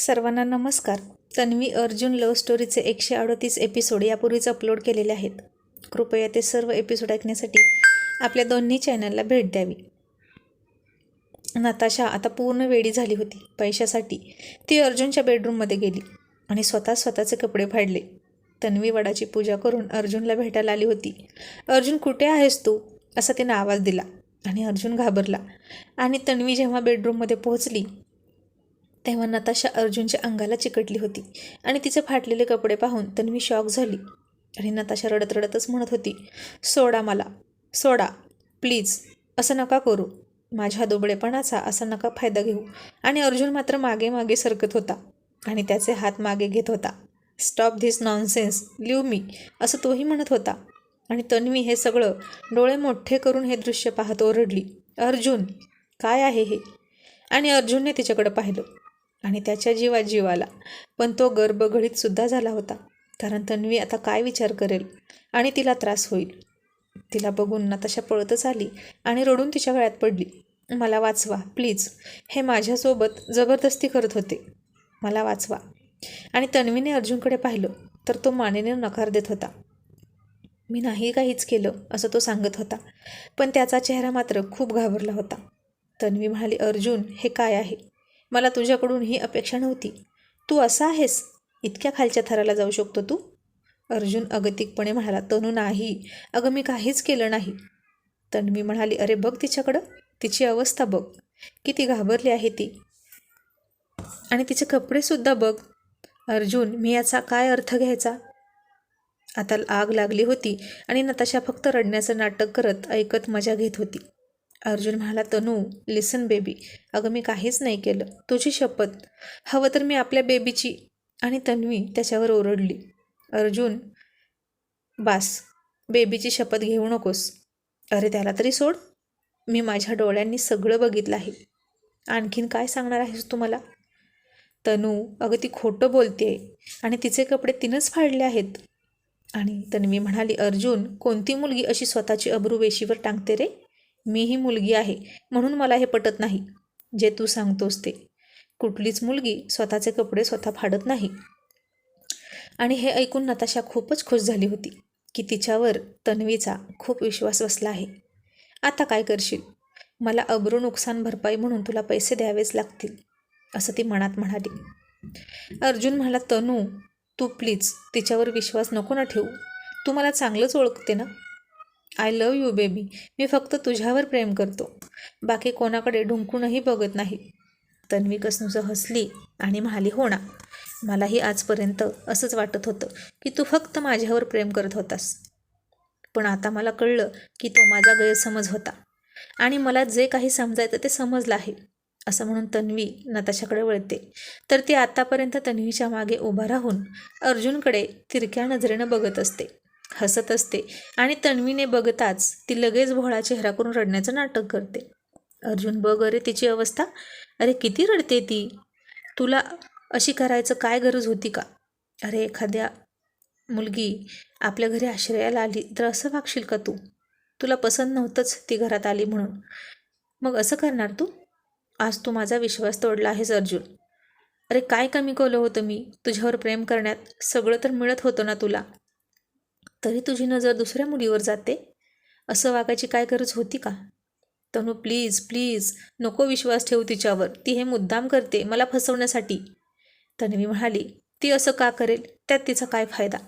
सर्वांना नमस्कार. तन्वी अर्जुन लव्ह स्टोरीचे एकशे अडतीस एपिसोड यापूर्वीच अपलोड केलेले आहेत. कृपया ते सर्व एपिसोड ऐकण्यासाठी आपल्या दोन्ही चॅनलला भेट द्यावी. नताशा आता पूर्ण वेडी झाली होती. पैशासाठी ती अर्जुनच्या बेडरूममध्ये गेली आणि स्वतः स्वतःचे कपडे फाडले. तन्वी वडाची पूजा करून अर्जुनला भेटायला आली होती. अर्जुन कुठे आहेस तू? असा तिने आवाज दिला आणि अर्जुन घाबरला. आणि तन्वी जेव्हा बेडरूममध्ये पोहोचली तेव्हा नताशा अर्जुनच्या अंगाला चिकटली होती आणि तिचे फाटलेले कपडे पाहून तन्वी शॉक झाली. आणि नताशा रडत रडतच म्हणत होती सोडा मला सोडा प्लीज असं नका करू. माझ्या दुबळेपणाचा असा नका फायदा घेऊ. आणि अर्जुन मात्र मागे मागे सरकत होता आणि त्याचे हात मागे घेत होता. Stop this nonsense leave me असं तोही म्हणत होता. आणि तन्वी हे सगळं डोळे मोठे करून हे दृश्य पाहत ओरडली अर्जुन काय आहे हे? आणि अर्जुनने तिच्याकडं पाहिलं. आणि त्याच्या जीवात जीवाला. पण तो गर्भगडीत सुद्धा झाला होता. कारण तन्वी आता काय विचार करेल? आणि तिला त्रास होईल. तिला बघून नताशा पळतच आली आणि रडून तिच्या गळ्यात पडली. मला वाचवा प्लीज. हे माझ्यासोबत जबरदस्ती करत होते. मला वाचवा. आणि तन्वीने अर्जुनकडे पाहिलं तर तो मानेने नकार देत होता. मी नाही काहीच केलं असं तो सांगत होता. पण त्याचा चेहरा मात्र खूप घाबरला होता. तन्वी म्हणाली अर्जुन हे काय आहे? मला तुझ्याकडून ही अपेक्षा नव्हती. तू असा आहेस इतक्या खालच्या थराला जाऊ शकतो तू? अर्जुन अगतिकपणे म्हणाला तनू नाही. अगं मी काहीच केलं नाही. तन्वी म्हणाली अरे बघ तिच्याकडं तिची अवस्था बघ. किती घाबरली आहे ती. आणि तिचे कपडेसुद्धा बघ. अर्जुन मी याचा काय अर्थ घ्यायचा? आता आग लागली होती आणि नताशा फक्त रडण्याचं नाटक करत ऐकत मजा घेत होती. अर्जुन म्हणाला तनू लिसन बेबी अगं मी काहीच नाही केलं. तुझी शपथ. हवं तर मी आपल्या बेबीची आणि तन्वी त्याच्यावर ओरडली. अर्जुन बास बेबीची शपथ घेऊ नकोस. अरे त्याला तरी सोड. मी माझ्या डोळ्यांनी सगळं बघितलं आहे. आणखीन काय सांगणार आहेस तू मला? तनू अगं ती खोटं बोलते आणि तिचे कपडे तिनंच फाडले आहेत. आणि तन्वी म्हणाली अर्जुन कोणती मुलगी अशी स्वतःची अब्रू वेशीवर टांगते रे? मी ही मुलगी आहे म्हणून मला हे पटत नाही. जे तू सांगतोस ते. कुठलीच मुलगी स्वतःचे कपडे स्वतः फाडत नाही. आणि हे ऐकून नताशा खूपच खुश झाली होती की तिच्यावर तन्वीचा खूप विश्वास बसला आहे. आता काय करशील? मला अब्रू नुकसान भरपाई म्हणून तुला पैसे द्यावेच लागतील असं ती मनात म्हणाली. अर्जुन म्हणाला तनू तू प्लीज तिच्यावर विश्वास नको ना ठेवू. तू मला चांगलंच ओळखते ना? आय लव यू बेबी मी फक्त तुझ्यावर प्रेम करतो. बाकी कोणाकडे ढुंकूनही बघत नाही. तन्वी कसनुसं हसली आणि म्हणाली हो ना मलाही आजपर्यंत असंच वाटत होतं की तू फक्त माझ्यावर प्रेम करत होतास. पण आता मला कळलं की तो माझा गैरसमज होता आणि मला जे काही समजायचं ते समजलं आहे असं म्हणून तन्वी नताशाकडे वळते. तर ती आतापर्यंत तन्वीच्या मागे उभा राहून अर्जुनकडे तिरक्या नजरेनं बघत असते. हसत असते आणि तन्वीने बघताच ती लगेच भोळा चेहरा करून रडण्याचं नाटक करते. अर्जुन बघ अरे तिची अवस्था. अरे किती रडते ती. तुला अशी करायचं काय गरज होती का? अरे एखाद्या मुलगी आपल्या घरी आश्रयाला आली तर असं वागशील का तू? तुला पसंत नव्हतंच ती घरात आली म्हणून. मग असं करणार तू? आज तू माझा विश्वास तोडला आहेस अर्जुन. अरे काय कमी केलं होतं मी? तुझ्यावर प्रेम करण्यात सगळं तर मिळत होतं ना तुला. तरी तुझी नजर दुसऱ्या मुलीवर जाते. असं वागायची काय गरज होती का? तनू प्लीज प्लीज नको विश्वास ठेवू तिच्यावर. ती हे मुद्दाम करते मला फसवण्यासाठी. तन्वी म्हणाली ती असं का करेल? त्यात तिचा काय फायदा?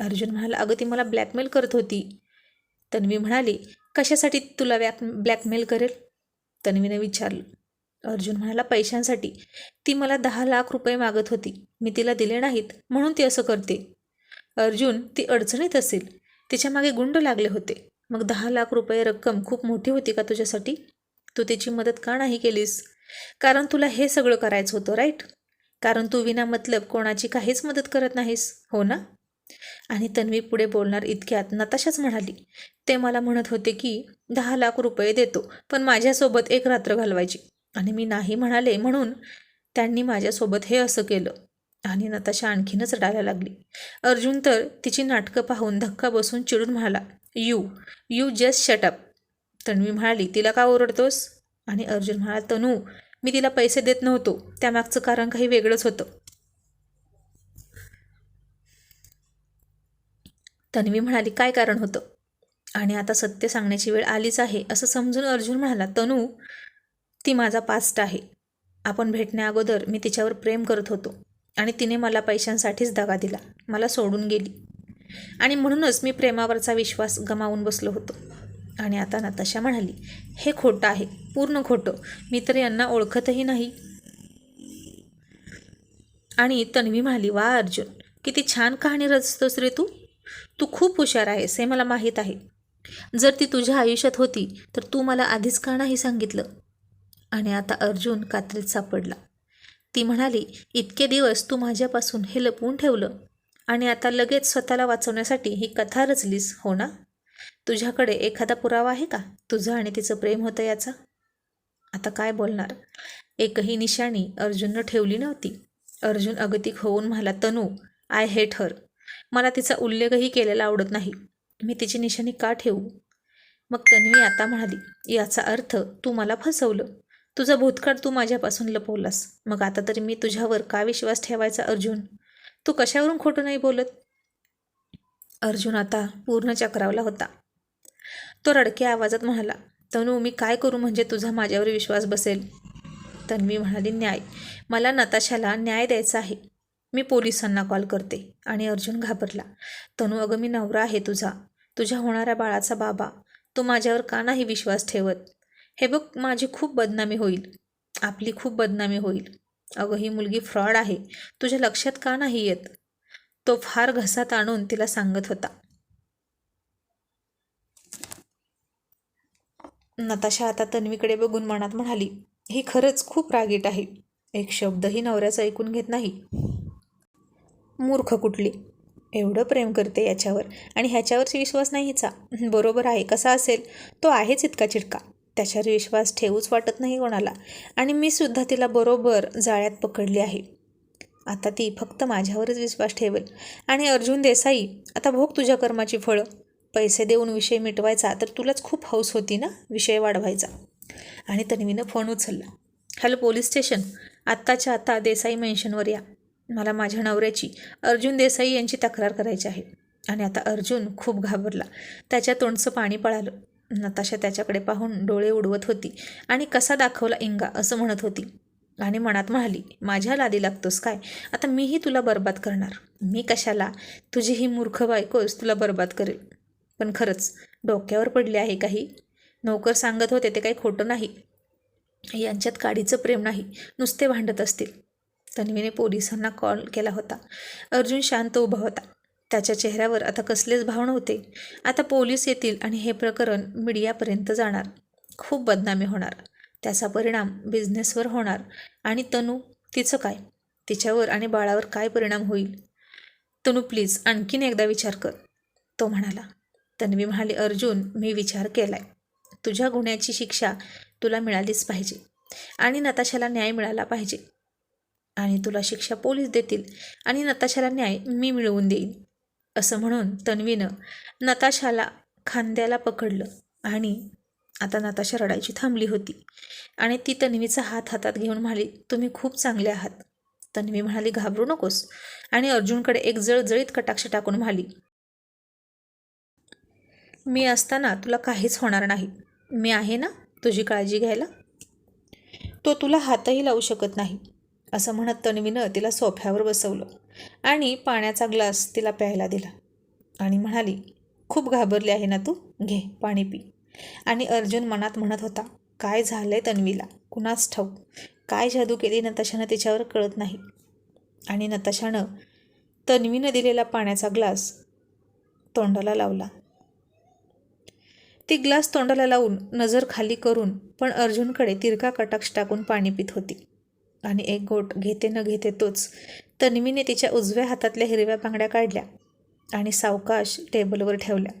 अर्जुन म्हणाला अगं ती मला ब्लॅकमेल करत होती. तन्वी म्हणाली कशासाठी तुला ब्लॅक ब्लॅकमेल करेल? तन्वीने विचारलं. अर्जुन म्हणाला पैशांसाठी. ती मला दहा लाख रुपये मागत होती. मी तिला दिले नाहीत. म्हणून ती असं करते. अर्जुन ती अडचणीत असेल. तिच्यामागे गुंड लागले होते. मग दहा लाख रुपये रक्कम खूप मोठी होती का तुझ्यासाठी? तू तिची मदत का नाही केलीस? कारण तुला हे सगळं करायचं होतं राईट? कारण तू विना मतलब कोणाची काहीच मदत करत नाहीस हो ना? आणि तन्वी पुढे बोलणार इतक्यात नताशाच म्हणाली. ते मला म्हणत होते की दहा लाख रुपये देतो पण माझ्यासोबत एक रात्र घालवायची. आणि मी नाही म्हणाले म्हणून त्यांनी माझ्यासोबत हे असं केलं. आणि नताशा आणखीनच रडायला लागली. अर्जुन तर तिची नाटकं पाहून धक्का बसून चिडून म्हणाला you you just shut up Tanvi म्हणाली तिला का ओरडतोस? आणि अर्जुन म्हणाला तनू मी तिला पैसे देत नव्हतो. त्यामागचं कारण काही वेगळंच होतं. तन्वी म्हणाली काय कारण होतं? आणि आता सत्य सांगण्याची वेळ आलीच आहे असं समजून अर्जुन म्हणाला तनू ती माझा पास्ट आहे. आपण भेटण्याअगोदर मी तिच्यावर प्रेम करत होतो. आणि तिने मला पैशांसाठीच दगा दिला. मला सोडून गेली. आणि म्हणूनच मी प्रेमावरचा विश्वास गमावून बसलो होतो. आणि आता नताशा म्हणाली हे खोटं आहे. पूर्ण खोटं. मी तर यांना ओळखतही नाही. आणि तन्वी म्हणाली वा अर्जुन. किती छान कहाणी रचतोस रे तू. तू खूप हुशार आहेस हे मला माहीत आहे. जर ती तुझ्या आयुष्यात होती तर तू मला आधीच का नाही सांगितलं? आणि आता अर्जुन कात्रीत सापडला. ती म्हणाली इतके दिवस तू माझ्यापासून हे लपवून ठेवलं आणि आता लगेच स्वतःला वाचवण्यासाठी ही कथा रचलीस हो ना? तुझ्याकडे एखादा पुरावा आहे का? तुझं आणि तिचं प्रेम होतं याचा? आता काय बोलणार? एकही निशाणी अर्जुननं ठेवली नव्हती. अर्जुन अगतिक होऊन म्हणाला तनू आय हेट हर. मला तिचा उल्लेखही केलेला आवडत नाही. मी तिची निशाणी का ठेवू? मग तन्वी आता म्हणाली याचा अर्थ तू मला फसवलं. तुझा भूतकाळ तू माझ्यापासून लपवलास. मग आता तरी मी तुझ्यावर का विश्वास ठेवायचा अर्जुन? तू कशावरून खोटं नाही बोलत? अर्जुन आता पूर्ण चक्रावला होता. तो रडक्या आवाजात म्हणाला तनू मी काय करू म्हणजे तुझा माझ्यावर विश्वास बसेल? तन्वी म्हणाली न्याय. मला नताशाला न्याय द्यायचा आहे. मी पोलिसांना कॉल करते. आणि अर्जुन घाबरला तनू अगं मी नवरा आहे तुझा. तुझ्या होणाऱ्या बाळाचा बाबा. तू माझ्यावर का नाही विश्वास ठेवत? हे बघ माझी खूप बदनामी होईल. आपली खूप बदनामी होईल. अगं ही मुलगी फ्रॉड आहे. तुझ्या लक्षात का नाही येत? तो फार घसात आणून तिला सांगत होता. नताशा आता तन्वीकडे बघून मनात म्हणाली ही खरंच खूप रागीट आहे. एक शब्दही नवऱ्याचा ऐकून घेत नाही. मूर्ख कुठली? एवढं प्रेम करते याच्यावर. आणि ह्याच्यावरची विश्वास नाही हिचा. बरोबर आहे कसा असेल? तो आहेच इतका चिडका. त्याच्यावर विश्वास ठेवूच वाटत नाही कोणाला. आणि मी सुद्धा तिला बरोबर जाळ्यात पकडली आहे. आता ती फक्त माझ्यावरच विश्वास ठेवेल. आणि अर्जुन देसाई आता भोग तुझ्या कर्माची फळं. पैसे देऊन विषय मिटवायचा तर तुलाच खूप हौस होती ना विषय वाढवायचा. आणि तन्वीनं फोन उचलला. Hello police station. आत्ताच्या आत्ता देसाई मेन्शनवर या. मला माझ्या नवऱ्याची अर्जुन देसाई यांची तक्रार करायची आहे. आणि आता अर्जुन खूप घाबरला. त्याच्या तोंडचं पाणी पळालं. नताशा त्याच्याकडे पाहून डोळे उडवत होती आणि कसा दाखवला इंगा असं म्हणत होती. आणि मनात म्हणाली माझ्या लादी लागतोस काय? आता मीही तुला बर्बाद करणार. मी कशाला? तुझी ही मूर्ख बायकोच तुला बर्बाद करेल. पण खरंच डोक्यावर पडले आहे काही? नोकर सांगत होते ते काही खोटं नाही. यांच्यात काडीचं प्रेम नाही. नुसते भांडत असतील. तन्वीने पोलिसांना कॉल केला होता. अर्जुन शांत उभा होता. त्याच्या चेहऱ्यावर आता कसलेच भाव नव्हते आता पोलीस येतील आणि हे प्रकरण मीडियापर्यंत जाणार. खूप बदनामी होणार. त्याचा परिणाम बिझनेसवर होणार. आणि तनू तिचं काय? तिच्यावर आणि बाळावर काय परिणाम होईल? तनू प्लीज आणखीन एकदा विचार कर. तो म्हणाला तन्वी म्हणाली अर्जुन मी विचार केलाय. तुझ्या गुन्ह्याची शिक्षा तुला मिळालीच पाहिजे. आणि नताशाला न्याय मिळाला पाहिजे. आणि तुला शिक्षा पोलीस देतील. आणि नताशाला न्याय मी मिळवून देईन. असं म्हणून तन्वीनं नताशाला खांद्याला पकडलं आणि आता नताशा रडायची थांबली होती. आणि ती तन्वीचा हात हातात घेऊन म्हणाली तुम्ही खूप चांगले आहात. तन्वी म्हणाली घाबरू नकोस. आणि अर्जुनकडे एक जळजळीत कटाक्ष टाकून म्हणाली मी असताना तुला काहीच होणार नाही. मी आहे ना तुझी काळजी घ्यायला? तो तुला हातही लावू शकत नाही. असं म्हणत तन्वीनं तिला सोफ्यावर बसवलं आणि पाण्याचा ग्लास तिला प्यायला दिला. आणि म्हणाली खूप घाबरली आहे ना तू? घे पाणी पी. आणि अर्जुन मनात म्हणत होता काय झालंय तन्वीला? कुणाच ठाऊक? काय जादू केली नताशानं तिच्यावर कळत नाही. आणि नताशानं तन्वीनं दिलेला पाण्याचा ग्लास तोंडाला लावला. ती ग्लास तोंडाला लावून नजर खाली करून पण अर्जुनकडे तिरका कटाक्ष टाकून पाणी पित होती. आणि एक गोट घेते न घेते तोच. तन्वीने तिच्या उजव्या हातातल्या हिरव्या बांगड्या काढल्या आणि सावकाश टेबलवर ठेवल्या.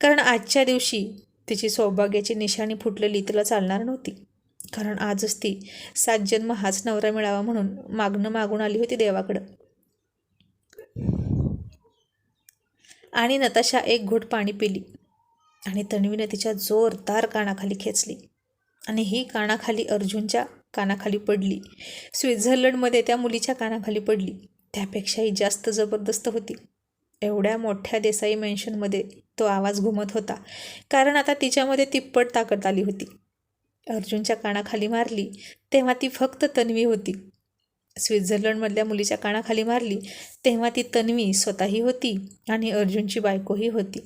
कारण आजच्या दिवशी तिची सौभाग्याची निशाणी फुटलेली तिला चालणार नव्हती. कारण आजच ती सात जन्म हाच नवरा मिळावा म्हणून मागणं मागून आली होती देवाकडं. आणि नताशा एक घोट पाणी पिली आणि तन्वीने तिच्या जोरदार कानाखाली खेचली. आणि ही कानाखाली अर्जुनच्या कानाखाली पडली. स्वित्झर्लंडमध्ये त्या मुलीच्या कानाखाली पडली. त्यापेक्षाही जास्त जबरदस्त होती. एवढ्या मोठ्या देसाई मेन्शनमध्ये तो आवाज घुमत होता. कारण आता तिच्यामध्ये तिप्पट ताकद आली होती. अर्जुनच्या कानाखाली मारली तेव्हा ती फक्त तन्वी होती. स्वित्झर्लंडमधल्या मुलीच्या कानाखाली मारली तेव्हा ती तन्वी स्वतःही होती आणि अर्जुनची बायकोही होती.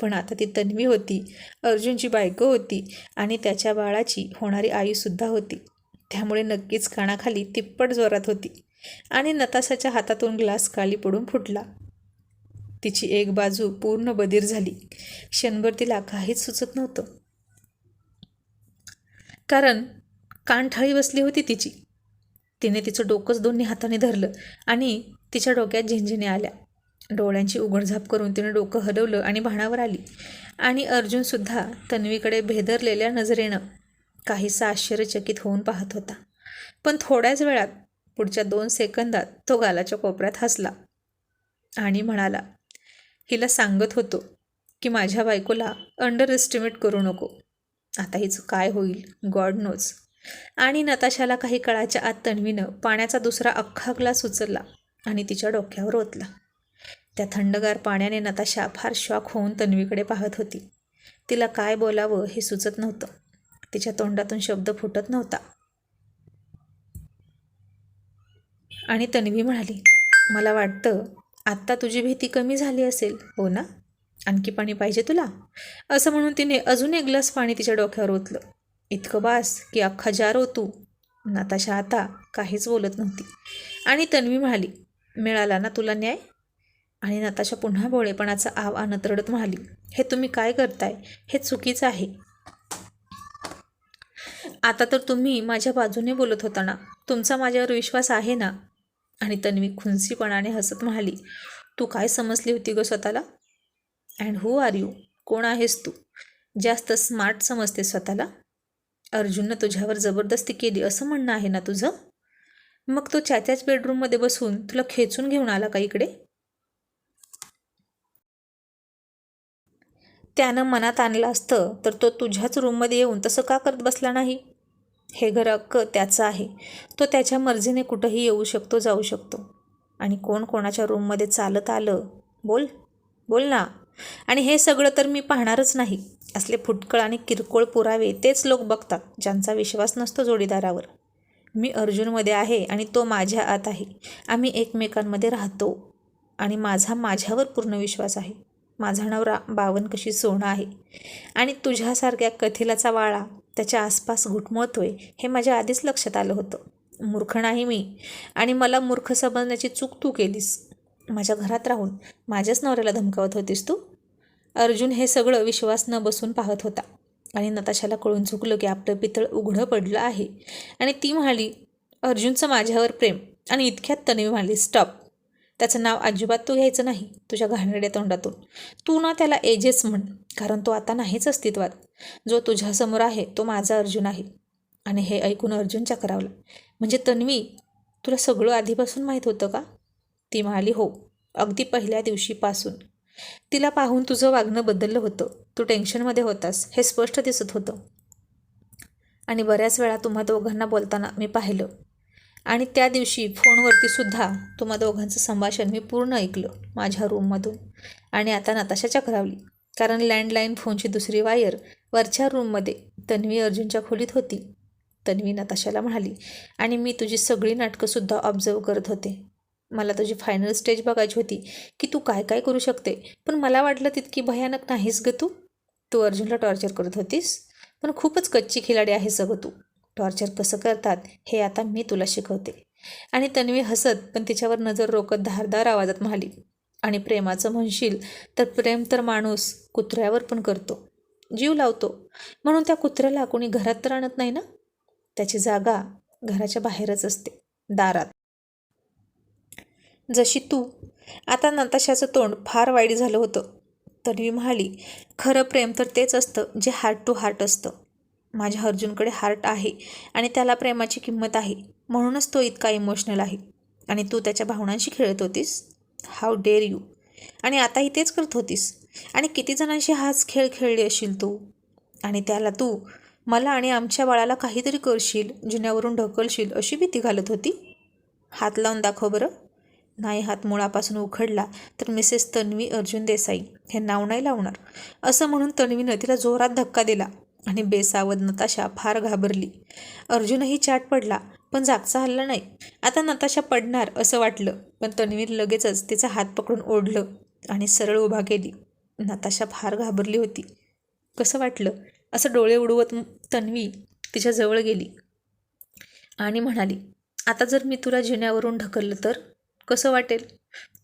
पण आता ती तन्वी होती अर्जुनची बायको होती आणि त्याच्या बाळाची होणारी आईसुद्धा होती. त्यामुळे नक्कीच कानाखाली तिप्पट जोरात होती आणि नताशाच्या हातातून ग्लास काळी पडून फुटला. तिची एक बाजू पूर्ण बधीर झाली. क्षणभर तिला काहीच सुचत नव्हतं. कारण कानठाळी बसली होती तिची. तिने तिचं डोकंच दोन्ही हाताने धरलं आणि तिच्या डोक्यात झिंझिने आल्या. डोळ्यांची उघडझाप करून तिने डोकं हलवलं आणि भाणावर आली. आणि अर्जुनसुद्धा तन्वीकडे भेदरलेल्या नजरेनं काहीसा आश्चर्यचकित होऊन पाहत होता. पण थोड्याच वेळात पुढच्या दोन सेकंदात तो गालाच्या कोपऱ्यात हसला आणि म्हणाला हिला सांगत होतो की माझ्या बायकोला अंडर एस्टिमेट करू नको. आता हिचं काय होईल? गॉड नोज आणि नताशाला काही काळाच्या आत तन्वीनं पाण्याचा दुसरा अख्खा ग्लास उचलला आणि तिच्या डोक्यावर ओतला. त्या थंडगार पाण्याने नताशा फार शॉक होऊन तन्वीकडे पाहत होती. तिला काय बोलावं हे सुचत नव्हतं. तिच्या तोंडातून शब्द फुटत नव्हता. आणि तन्वी म्हणाली मला वाटतं आत्ता तुझी भीती कमी झाली असेल हो ना? आणखी पाणी पाहिजे तुला? असं म्हणून तिने अजून एक ग्लास पाणी तिच्या डोक्यावर ओतलं. इतकं बास की अख्खा जार तू नाताशा आता काहीच बोलत नव्हती. आणि तन्वी म्हणाली मिळाला ना तुला न्याय? आणि नताशा पुन्हा भोळेपणाचा आव आणत रडत म्हणाली हे तुम्ही काय करताय? हे चुकीचं आहे. आता तर तुम्ही माझ्या बाजूने बोलत होता ना. तुमचा माझ्यावर विश्वास आहे ना? आणि तन्वी खुंसीपणाने हसत म्हणाली तू काय समजली होती ग स्वतःला? अँड हू आर यू कोण आहेस तू? जास्त स्मार्ट समजते स्वतःला? अर्जुननं तुझ्यावर जबरदस्ती केली असं म्हणणं आहे ना तुझं? मग तो चाच्याच बेडरूममध्ये बसून तुला खेचून घेऊन आला का इकडे? त्यानं मनात आणलं असतं तर तो तुझ्याच रूममध्ये येऊन तसं का करत बसला नाही? हे घर अक्क त्याचं आहे. तो त्याच्या मर्जीने कुठंही येऊ शकतो जाऊ शकतो. आणि कोण कोणाच्या रूममध्ये चालत आलं? बोल. बोल ना. आणि हे सगळं तर मी पाहणारच नाही. असले फुटकळ आणि किरकोळ पुरावे तेच लोक बघतात ज्यांचा विश्वास नसतो जोडीदारावर. मी अर्जुनमध्ये आहे आणि तो माझ्या आत आहे. आम्ही एकमेकांमध्ये राहतो. आणि माझा माझ्यावर पूर्ण विश्वास आहे. माझा नवरा बावन कशी सोनं आहे. आणि तुझ्यासारख्या कथिलाचा वाळा त्याच्या आसपास घुटमळतोय हे माझ्या आधीच लक्षात आलं होतं. मूर्ख नाही मी. आणि मला मूर्ख समजण्याची चूक तू केलीस. माझ्या घरात राहून माझ्याच नवऱ्याला धमकावत होतीस तू? अर्जुन हे सगळं विश्वास न बसून पाहत होता. आणि नताशाला कळून चुकलं की आपलं पितळ उघडं पडलं आहे. आणि ती म्हणाली अर्जुनचं माझ्यावर प्रेम आणि इतक्यात तन्वी म्हणाली स्टॉप. त्याचं नाव अजिबात तू घ्यायचं नाही तुझ्या घाणेरड्या तोंडातून. तू ना त्याला एजेस म्हण कारण तो आता नाहीच अस्तित्वात. जो तुझ्यासमोर आहे तो माझा अर्जुन आहे. आणि हे ऐकून अर्जुन चक्रावला. म्हणजे तन्वी तुला सगळं आधीपासून माहीत होतं का? ती म्हणाली हो अगदी पहिल्या दिवशीपासून. तिला पाहून तुझं वागणं बदललं होतं. तू टेन्शनमध्ये होतास हे स्पष्ट दिसत होतं. आणि बऱ्याच वेळा तुम्हा दोघांना बोलताना मी पाहिलं. आणि त्या दिवशी फोनवरती सुद्धा तुम्हा दोघांचं संभाषण मी पूर्ण ऐकलं माझ्या रूममधून. आणि आता नताशाच्या चक्रावली. कारण लँडलाईन फोनची दुसरी वायर वरच्या रूममध्ये तन्वी अर्जुनच्या खोलीत होती. तन्वी नताशाला म्हणाली आणि मी तुझी सगळी नाटकंसुद्धा ऑब्झर्व करत होते. मला तुझी फायनल स्टेज बघायची होती की तू काय काय करू शकते. पण मला वाटलं तितकी भयानक नाहीस ग तू. तू अर्जुनला टॉर्चर करत होतीस. पण खूपच कच्ची खिलाडी आहे सगळं तू. टॉर्चर कसं करतात हे आता मी तुला शिकवते. आणि तन्वी हसत पण तिच्यावर नजर रोकत धारदार आवाजात म्हणाली आणि प्रेमाचं म्हणशील तर प्रेम तर माणूस कुत्र्यावर पण करतो. जीव लावतो. म्हणून त्या कुत्र्याला कोणी घरात तर आणत नाही ना? त्याची जागा घराच्या बाहेरच असते दारात. जशी तू आता नताशाचं तोंड फार वाईट झालं होतं. तन्वी म्हणाली खरं प्रेम तर तेच असतं जे हार्ट टू हार्ट असतं. माझ्या अर्जुनकडे हार्ट आहे आणि त्याला प्रेमाची किंमत आहे. म्हणूनच तो इतका इमोशनल आहे. आणि तू त्याच्या भावनांशी खेळत होतीस? हाऊ डेअर यू आणि आताही तेच करत होतीस? आणि किती जणांशी हाच खेळ खेळली असशील तू? आणि त्याला तू मला आणि आमच्या बाळाला काहीतरी करशील जुन्यावरून ढकलशील अशी भीती घालत होती? हात लावून दाखव बरं. नाही हात मुळापासून उखडला तर मिसेस तन्वी अर्जुन देसाई हे नाव नाही लावणार. असं म्हणून तन्वीनं तिला जोरात धक्का दिला. आणि बेसावध नताशा फार घाबरली. अर्जुनही चाट पडला पण जागचा हल्ला नाही. आता नताशा पडणार असं वाटलं पण तन्वीर लगेचच तिचा हात पकडून ओढलं आणि सरळ उभा केली. नताशा फार घाबरली होती. कसं वाटलं? असं डोळे उडवत तन्वी तिच्याजवळ गेली आणि म्हणाली आता जर मी तुला जिन्यावरून ढकललं तर? कसं वाटेल?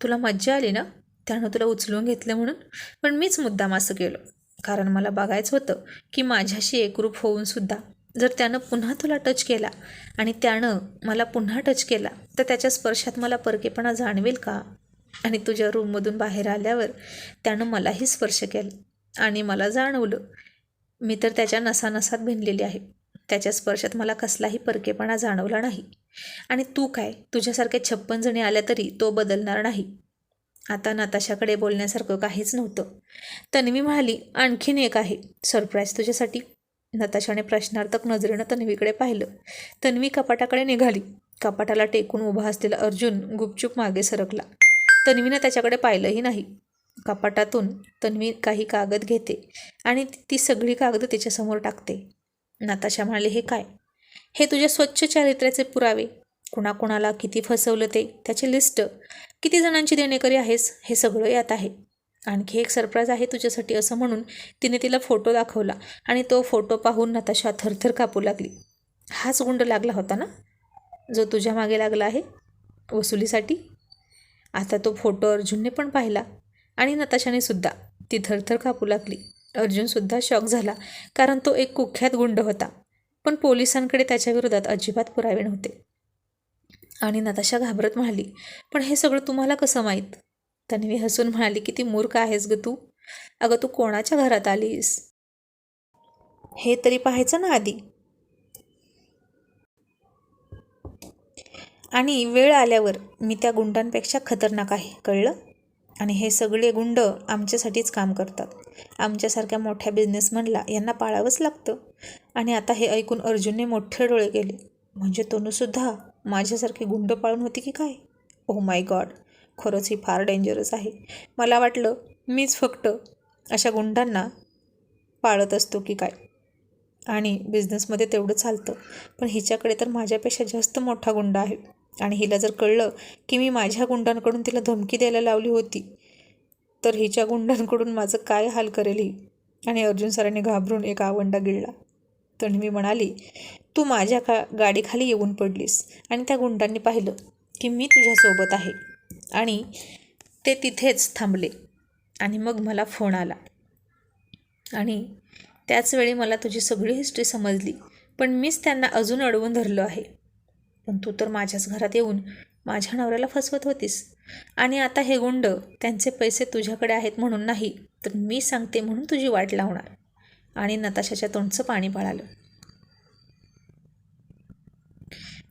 तुला मज्जा आली ना? त्यानं तुला उचलून घेतलं म्हणून? पण मीच मुद्दाम असं केलं. कारण मला बघायचं होतं की माझ्याशी एकरूप होऊन सुद्धा जर त्यानं पुन्हा तुला टच केला आणि त्यानं मला पुन्हा टच केला तर त्याच्या स्पर्शात मला परकेपणा जाणवेल का? आणि तुझ्या रूममधून बाहेर आल्यावर त्यानं मलाही स्पर्श केला आणि मला जाणवलं. मी तर त्याच्या नसानसात भिनलेली आहे. त्याच्या स्पर्शात मला कसलाही परकेपणा जाणवला नाही. आणि तू काय? तुझ्यासारख्या छप्पन जणी आल्या तरी तो बदलणार नाही. आता नताशाकडे बोलण्यासारखं काहीच नव्हतं. तन्वी म्हणाली आणखीन एक आहे. सरप्राईज तुझ्यासाठी. नताशाने प्रश्नार्थक नजरेनं तन्वीकडे पाहिलं. तन्वी कपाटाकडे निघाली. कपाटाला टेकून उभा असलेला अर्जुन गुपचूप मागे सरकला. तन्वीनं त्याच्याकडे पाहिलंही नाही. कपाटातून तन्वी काही कागद घेते आणि ती सगळी कागद तिच्यासमोर टाकते. नाताशा म्हणाली हे काय? हे तुझ्या स्वच्छ चारित्र्याचे पुरावे. कुणाकुणाला किती फसवलं ते? त्याची लिस्ट. किती जणांची देणेकरी आहेस? हे सगळं यात आहे. आणखी एक सरप्राईज आहे तुझ्यासाठी असं म्हणून तिने तिला फोटो दाखवला आणि तो फोटो पाहून नताशा थरथर कापू लागली. हाच गुंड लागला होता ना? जो तुझ्या मागे लागला आहे? वसुलीसाठी? आता तो फोटो अर्जुनने पण पाहिला आणि नताशाने सुद्धा. ती थरथर कापू लागली. अर्जुनसुद्धा शॉक झाला कारण तो एक कुख्यात गुंड होता. पण पोलिसांकडे त्याच्याविरोधात अजिबात पुरावे नव्हते. आणि नताशा घाबरत म्हणाली पण हे सगळं तुम्हाला कसं माहीत? तन्वी हसून म्हणाली की ती मूर्ख आहेस ग तू. अगं तू कोणाच्या घरात आलीस? हे तरी पाहायचं ना आधी. आणि वेळ आल्यावर मी त्या गुंडांपेक्षा खतरनाक आहे कळलं? आणि हे सगळे गुंड आमच्यासाठीच काम करतात. आमच्यासारख्या मोठ्या बिझनेसमनला यांना पाळावंच लागतं. आणि आता हे ऐकून अर्जुनने मोठे डोळे केले. म्हणजे तनूसुद्धा माझ्यासारखी गुंड पाळून होती की काय? ओ माय गॉड खरंच ही फार डेंजरस आहे. मला वाटलं मीच फक्त अशा गुंडांना पाळत असतो की काय? आणि बिझनेसमध्ये तेवढं चालतं. पण हिच्याकडे तर माझ्यापेक्षा जास्त मोठा गुंड आहे. आणि हिला जर कळलं की मी माझ्या गुंडांकडून तिला धमकी द्यायला लावली होती तर हिच्या गुंडांकडून माझं काय हाल करेल ही? आणि अर्जुन सरांनी घाबरून एक आवंडा गिळला. तन्वी म्हणाली तू माझ्या का गाडीखाली येऊन पडलीस आणि त्या गुंडांनी पाहिलं की मी तुझ्यासोबत आहे. आणि ते तिथेच थांबले. आणि मग मला फोन आला. आणि त्याचवेळी मला तुझी सगळी हिस्ट्री समजली. पण मीच त्यांना अजून अडवून धरलं आहे. पण तू तर माझ्याच घरात येऊन माझ्या नवऱ्याला फसवत होतीस. आणि आता हे गुंड त्यांचे पैसे तुझ्याकडे आहेत म्हणून नाही तर मी सांगते म्हणून तुझी वाट लावणार. आणि नताशाच्या तोंडचं पाणी पळालं.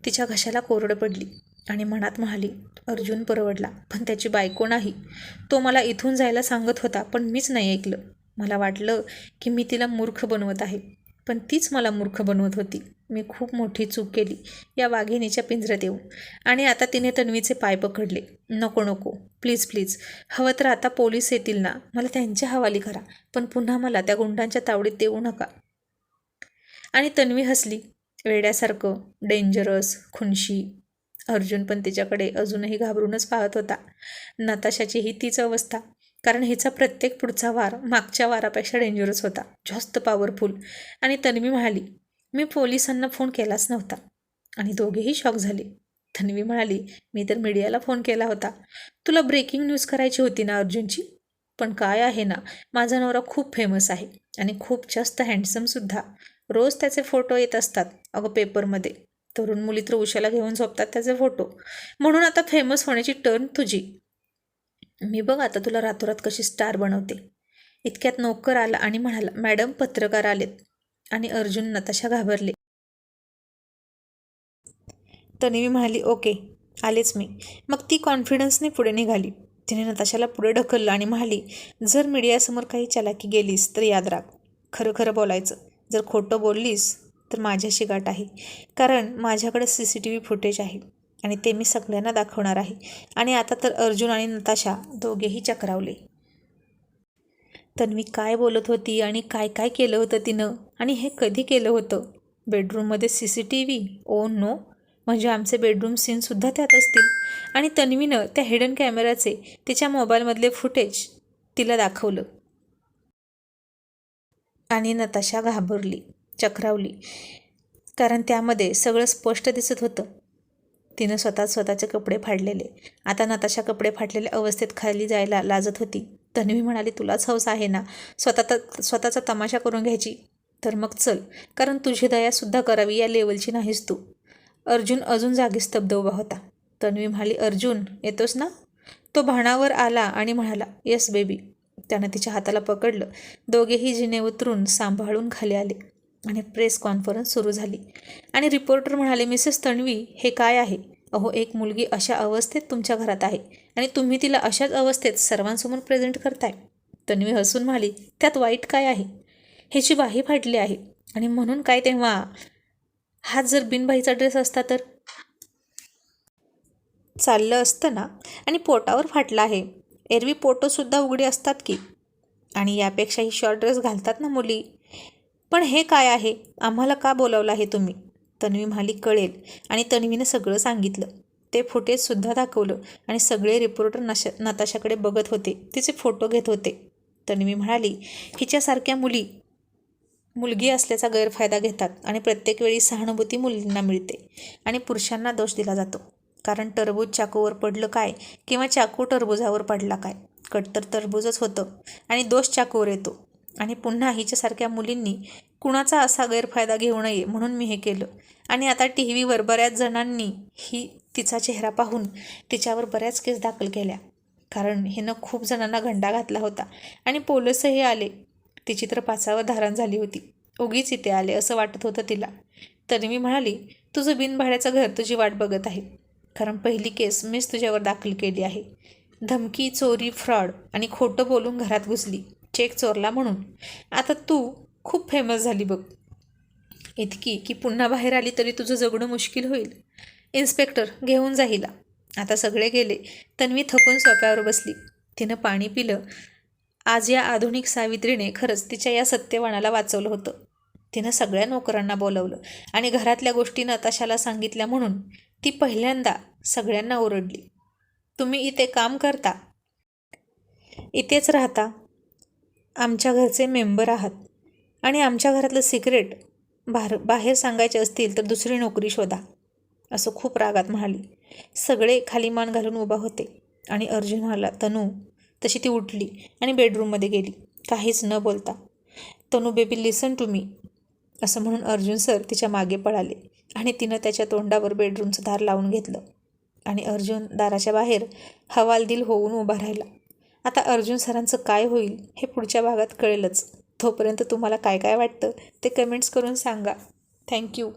तिच्या घशाला कोरड पडली आणि मनात म्हणाली अर्जुन परवडला पण त्याची बायको नाही. तो मला इथून जायला सांगत होता पण मीच नाही ऐकलं. मला वाटलं की मी तिला मूर्ख बनवत आहे पण तीच मला मूर्ख बनवत होती. मी खूप मोठी चूक केली या वाघिणीच्या पिंजऱ्यात येऊन. आणि आता तिने तन्वीचे पाय पकडले. नको नको. Please please. हवं तर आता पोलीस येतील ना. मला त्यांच्या हवाली करा पण पुन्हा मला त्या गुंडांच्या तावडीत देऊ नका. आणि तन्वी हसली. वेड्यासारखं डेंजरस खुनशी अर्जुन पण तिच्याकडे अजूनही घाबरूनच पाहत होता. नताशाची ही तीच अवस्था कारण हिचा प्रत्येक पुढचा वार मागच्या वारापेक्षा डेंजरस होता. जास्त पॉवरफुल आणि तन्वी म्हणाली मी पोलिसांना फोन केलाच नव्हता. आणि दोघेही शॉक झाले. तन्वी म्हणाली मी तर मीडियाला फोन केला होता. तुला ब्रेकिंग न्यूज करायची होती ना अर्जुनची? पण काय आहे ना माझा नवरा खूप फेमस आहे आणि खूप जास्त हँडसमसुद्धा रोज त्याचे फोटो येत असतात अगं पेपरमध्ये. तरुण मुली तर उशाला घेऊन झोपतात त्याचे फोटो. म्हणून आता फेमस होण्याची टर्न तुझी. मी बघ आता तुला रातोरात कशी स्टार बनवते. इतक्यात नोकर आला आणि म्हणाला मॅडम पत्रकार आलेत. आणि अर्जुन नताशा घाबरले. तनिवी म्हणाली ओके आलेच मी. मग ती कॉन्फिडन्सने पुढे निघाली. तिने नताशाला पुढे ढकललं आणि म्हणाली जर मीडियासमोर काही चलाकी गेलीस तर याद राख. खरं खरं बोलायचं. जर खोटं बोललीस तर माझ्याशी गाठ आहे. कारण माझ्याकडे C C T V footage आहे आणि ते मी सगळ्यांना दाखवणार आहे. आणि आता तर अर्जुन आणि नताशा दोघेही चक्रावले. तन्वी काय बोलत होती आणि काय काय केलं होतं तिनं? आणि हे कधी केलं होतं? बेडरूममध्ये C C T V? Oh no. म्हणजे आमचे बेडरूम सीनसुद्धा त्यात असतील. आणि तन्वीनं त्या हिडन कॅमेराचे तिच्या मोबाईलमधले फुटेज तिला दाखवलं. आणि नताशा घाबरली चक्रावली. कारण त्यामध्ये सगळं स्पष्ट दिसत होतं. तिनं स्वतः स्वतःचे कपडे फाडलेले. आता नताशा कपडे फाटलेल्या अवस्थेत खाली जायला लाजत होती. तन्वी म्हणाली तुलाच हौस आहे ना? स्वतः स्वतःचा तमाशा करून घ्यायची? तर मग चल. कारण तुझी दयासुद्धा करावी या लेवलची नाहीस तू. अर्जुन अजून जागी स्तब्ध उभा होता. तन्वी म्हणाली अर्जुन येतोस ना? तो भाणावर आला आणि म्हणाला येस बेबी. त्यानं तिच्या हाताला पकडलं. दोघेही जिने उतरून सांभाळून खाली आले आणि प्रेस कॉन्फरन्स सुरू झाली. आणि रिपोर्टर म्हणाले मिसेस तन्वी हे काय आहे? अहो एक मुलगी अशा अवस्थेत तुमच्या घरात आहे आणि तुम्ही तिला अशाच अवस्थेत सर्वांसमोर प्रेझेंट करताय. तन्वी हसून म्हणाली त्यात वाईट काय आहे? ह्याची बाही फाटली आहे आणि म्हणून काय तेव्हा? हाच जर बिनबाईचा ड्रेस असता तर? चाललं असतं ना? आणि पोटावर फाटला आहे. एरवी पोटंसुद्धा उघडी असतात की? आणि यापेक्षाही शॉर्ट ड्रेस घालतात ना मुली. पण हे काय आहे? आम्हाला का बोलावलं आहे तुम्ही? तन्वी म्हणाली कळेल. आणि तन्वीनं सगळं सांगितलं. ते फुटेजसुद्धा दाखवलं आणि सगळे रिपोर्टर नशा नताशाकडे बघत होते. तिचे फोटो घेत होते. तन्वी म्हणाली हिच्यासारख्या मुली मुलगी असल्याचा गैरफायदा घेतात आणि प्रत्येक वेळी सहानुभूती मुलींना मिळते आणि पुरुषांना दोष दिला जातो. कारण टरबूज चाकूवर पडलं काय किंवा चाकू टरबुजावर पडला काय? कट तर टरबूजच होतं. आणि दोष चाकूवर येतो. आणि पुन्हा हिच्यासारख्या मुलींनी कुणाचा असा गैरफायदा घेऊ नये म्हणून मी हे केलं. आणि आता टी व्हीवर बऱ्याच जणांनी ही तिचा चेहरा पाहून तिच्यावर बऱ्याच केस दाखल केल्या. कारण हिनं खूप जणांना घंटा घातला होता. आणि पोलिसही आले. तिची तर पाचावर धारण झाली होती. उगीच इथे आले असं वाटत होतं तिला. तरी मी म्हणाली तुझं बिनभाड्याचं घर तुझी वाट बघत आहे. कारण पहिली केस मीच तुझ्यावर दाखल केली आहे. धमकी चोरी फ्रॉड आणि खोटं बोलून घरात घुसली. चेक चोरला म्हणून. आता तू खूप फेमस झाली बघ. इतकी की पुन्हा बाहेर आली तरी तुझं जगणं मुश्किल होईल. इन्स्पेक्टर घेऊन जाईला. आता सगळे गेले. तन्वी थकून सोप्यावर बसली. तिनं पाणी पिलं. आज या आधुनिक सावित्रीने खरंच तिच्या या सत्यवानाला वाचवलं होतं. तिनं सगळ्या नोकरांना बोलवलं आणि घरातल्या गोष्टी नताशाला सांगितल्या म्हणून ती पहिल्यांदा सगळ्यांना ओरडली. तुम्ही इथे काम करता? इथेच राहता? आमच्या घरचे मेंबर आहात. आणि आमच्या घरातलं सिक्रेट बाहेर बाहेर सांगायचे असतील तर दुसरी नोकरी शोधा. असं खूप रागात म्हणाली. सगळे खाली मान घालून उभा होते. आणि अर्जुन म्हणाला तनू. तशी ती उठली आणि बेडरूममध्ये गेली. काहीच न बोलता. तनू बेबी लिसन टू मी असं म्हणून अर्जुन सर तिच्यामागे पळाले. आणि तिनं त्याच्या तोंडावर बेडरूमचं दार लावून घेतलं. आणि अर्जुन दाराच्या बाहेर हवालदिल होऊन उभा राहिला. आता अर्जुन सरांचं काय होईल हे पुढच्या भागात कळेलच. तोपर्यंत तुम्हाला काय काय वाटतं ते कमेंट्स करून सांगा. थँक्यू.